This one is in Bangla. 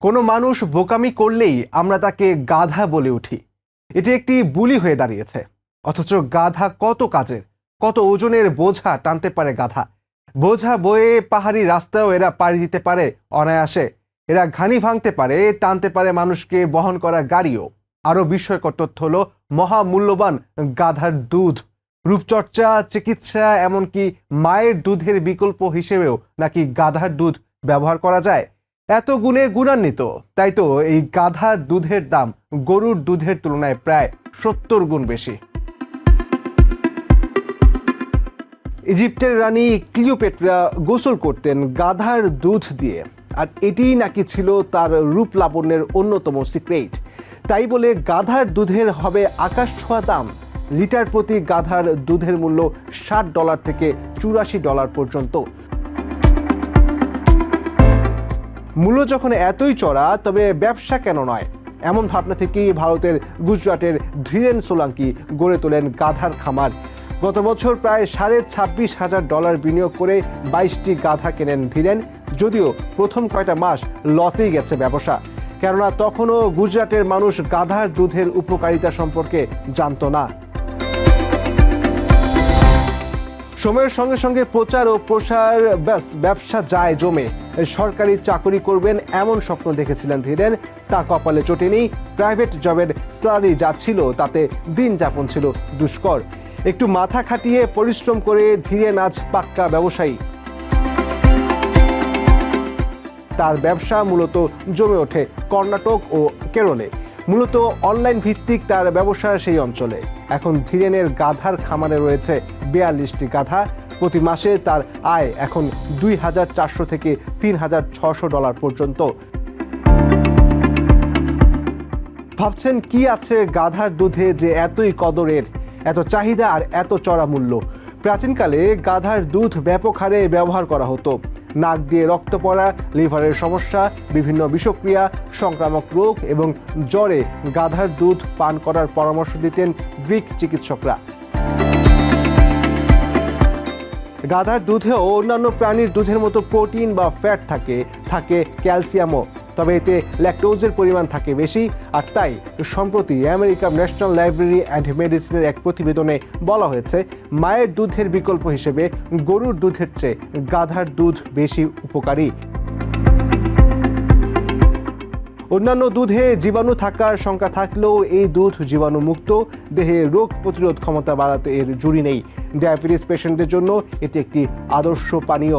কোনো মানুষ বোকামি করলেই আমরা তাকে গাধা বলে উঠি। এটি একটি বুলি হয়ে দাঁড়িয়েছে। অথচ গাধা কত কাজের, কত ওজনের বোঝা টানতে পারে গাধা। বোঝা বয়ে পাহাড়ি রাস্তাও এরা পাড়ি দিতে পারে অনায়াসে। এরা ঘানি ভাঙতে পারে, টানতে পারে মানুষকে বহন করা গাড়িও। আরও বিস্ময়কর তথ্য হলো, মহামূল্যবান গাধার দুধ। রূপচর্চা, চিকিৎসা, এমনকি মায়ের দুধের বিকল্প হিসেবেও নাকি গাধার দুধ ব্যবহার করা যায়। এত গুণে গুণান্বিত। তাই তো এই গাধার দুধের দাম গরুর দুধের তুলনায় প্রায় সত্তর গুণ বেশি। ইজিপ্টের রানী ক্লিওপেট্রা গোসল করতেন গাধার দুধ দিয়ে। আর এটিই নাকি ছিল তার রূপ লাবণ্যের অন্যতম সিক্রেট। তাই বলে গাধার দুধের হবে আকাশ ছোঁয়া দাম। লিটার প্রতি গাধার দুধের মূল্য ষাট ডলার থেকে চুরাশি ডলার পর্যন্ত। মূল্য যখন এতই চড়া, তবে ব্যবসা কেন নয়? এমন ভাবনা থেকেই ভারতের গুজরাটের ধীরেন সোলাঙ্কি গড়ে তোলেন গাধার খামার। গত বছর প্রায় সাড়ে ছাব্বিশ হাজার ডলার বিনিয়োগ করে বাইশটি গাধা কেনেন ধীরেন, যদিও প্রথম কয়টা মাস লসেই গেছে ব্যবসা। কেননা তখনও গুজরাটের মানুষ গাধার দুধের উপকারিতা সম্পর্কে জানত না। সময়ের সঙ্গে সঙ্গে প্রচার ও প্রসার, ব্যাস, ব্যবসা যায় জমে। সরকারি চাকরি করবেন এমন স্বপ্ন দেখেছিলেন ধীরেন। তা কপালে চটেনি। প্রাইভেট জবের স্যালারি যা ছিল, তাতে দিন যাপন ছিল দুষ্কর। একটু মাথা খাটিয়ে পরিশ্রম করে ধীরেন আজ পাক্কা ব্যবসায়ী। তার ব্যবসা মূলত জমে ওঠে কর্ণাটক ও কেরলে। মূলত অনলাইন ভিত্তিক তার ব্যবসা সেই অঞ্চলে। এখন ধীরেনের গাধার খামারে রয়েছে বিয়াল্লিশটি গাধা। প্রতি মাসে তার আয় এখন দুই হাজার চারশো থেকে তিন হাজার ছশো ডলার পর্যন্ত। ভাবছেন কি আছে গাধার দুধে যে এতই কদরের, এত চাহিদা আর এত চড়া মূল্য। প্রাচীনকালে গাধার দুধ ব্যাপক হারে ব্যবহার করা হতো। নাক দিয়ে রক্ত পড়া, লিভারের সমস্যা, বিভিন্ন বিষক্রিয়া, সংক্রামক রোগ এবং জ্বরে গাধার দুধ পান করার পরামর্শ দিতেন গ্রিক চিকিৎসকরা। গাধার দুধেও অন্যান্য প্রাণীর দুধের মতো প্রোটিন বা ফ্যাট থাকে থাকে ক্যালসিয়ামও। তবে এতে ল্যাকটোজের পরিমাণ থাকে বেশি, আর তাই সম্প্রতি আমেরিকার ন্যাশনাল লাইব্রেরি অ্যান্ড মেডিসিনের এক প্রতিবেদনে বলা হয়েছে, মায়ের দুধের বিকল্প হিসেবে গরুর দুধের চেয়ে গাধার দুধ বেশি উপকারী। অন্যান্য দুধে জীবাণু থাকার শঙ্কা থাকলেও এই দুধ জীবাণুমুক্ত, দেহে রোগ প্রতিরোধ ক্ষমতা বাড়াতে এর জুড়ি নেই। ডায়াবেটিস পেশেন্টদের জন্য এটি একটি আদর্শ পানীয়।